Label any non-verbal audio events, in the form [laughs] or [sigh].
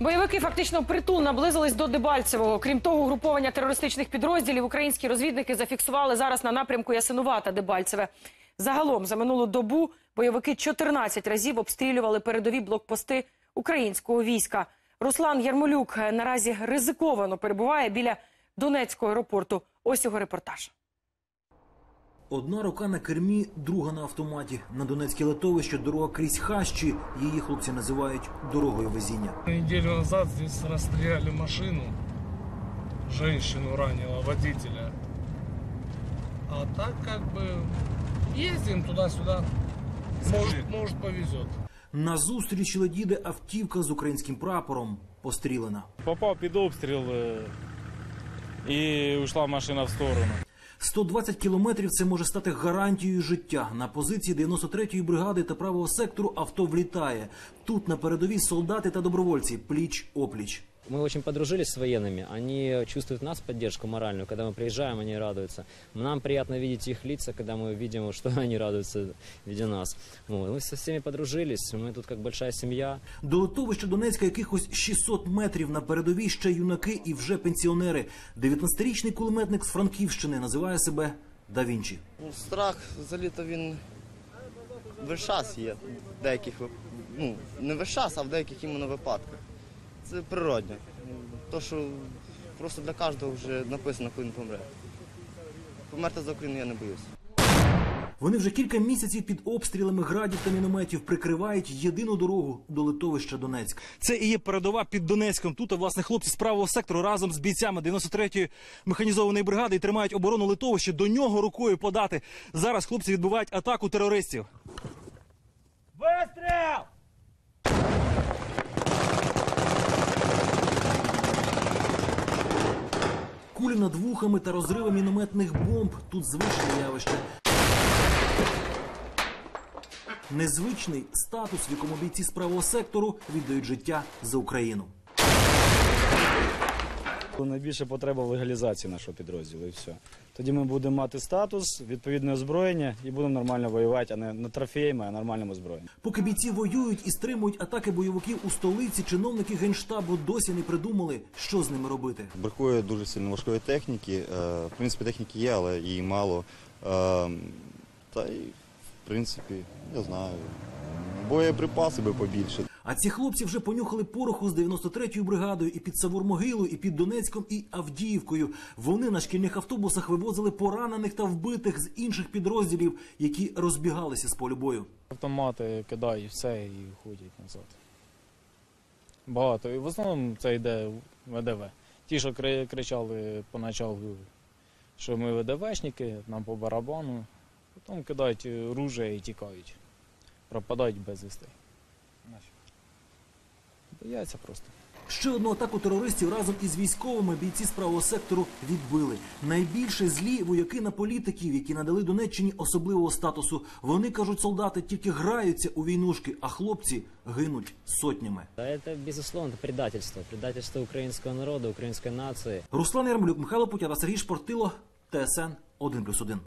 Бойовики фактично впритул наблизились до Дебальцевого. Крім того, угруповання терористичних підрозділів українські розвідники зафіксували зараз на напрямку Ясинувата Дебальцеве. Загалом за минулу добу бойовики 14 разів обстрілювали передові блокпости українського війська. Руслан Ярмолюк е, наразі ризиковано перебуває біля Донецького аеропорту. Ось його репортаж. Одна рука на кермі, друга на автоматі. На Донецьке литовище дорога крізь хащі. Її хлопці називають дорогою везіння. Неделю назад здесь расстреляли машину. Женщину ранила, водителя. А так как бы ездим туда-сюда. Может, может повезет. На зустріч ледіде автівка з українським прапором. Пострілена. Попав під обстріл е, і йшла машина в сторону. 120 кілометрів це може стати гарантією життя. На позиції 93-ї бригади та правого сектору авто влітає. Тут на передовій солдати та добровольці пліч опліч. Мы очень подружились с военными, они чувствуют нас поддержку моральную, когда мы приезжаем, они радуются. Нам приятно видеть их лица, когда мы видим, что [laughs] они радуются, видя нас. Вот. Мы со всеми подружились, мы тут как большая семья. До литовища Донецька якихось 600 метрів на передовій ще юнаки і вже пенсіонери. 19-річний кулеметник з Франківщини називає себе Да Вінчі. Ну, страх взагалі то він весь час є. В деяких вип- ну, не весь час, а в деяких іменно випадках. Це природне. То, що просто для кожного вже написано, коли він помре. Померти за Україну я не боюсь. Вони вже кілька місяців під обстрілами градів та мінометів прикривають єдину дорогу до литовища Донецьк. Це і є передова під Донецьком. Тут, власне, хлопці з правого сектору разом з бійцями 93-ї механізованої бригади і тримають оборону литовища. До нього рукою подати. Зараз хлопці відбувають атаку терористів. Над вухами та розриви мінометних бомб тут звичне явище. Незвичний статус, в якому бійці з правого сектору віддають життя за Україну. Найбільша потреба в легалізації нашого підрозділу і все. Тоді ми будемо мати статус, відповідне озброєння і будемо нормально воювати, а не на трофеями, а нормальним озброєнням. Поки бійці воюють і стримують атаки бойовиків у столиці, чиновники генштабу досі не придумали, що з ними робити. Бракує дуже сильно важкої техніки. Е, В принципі, техніки є, але її мало. Е, Та й, в принципі, я знаю, боєприпаси би побільше. А ці хлопці вже понюхали пороху з 93-ю бригадою і під Савур-Могилою, і під Донецьком, і Авдіївкою. Вони на шкільних автобусах вивозили поранених та вбитих з інших підрозділів, які розбігалися з полю бою. Автомати кидають все і ходять назад. Багато. І в основному це йде ВДВ. Ті, що кри- кричали поначалу, що ми ВДВшники, нам по барабану, потім кидають ружья і тікають. Пропадають без вістей. Бояться просто. Ще одну атаку терористів разом із військовими бійці з правого сектору відбили. Найбільше злі вояки на політиків, які надали Донеччині особливого статусу. Вони кажуть, солдати тільки граються у війнушки, а хлопці гинуть сотнями. Это, безусловно, предательство. Предательство украинского народа, украинской нации. Руслан Ярмолюк, Михайло Путяра, Сергій Шпортило, ТСН 1+,1.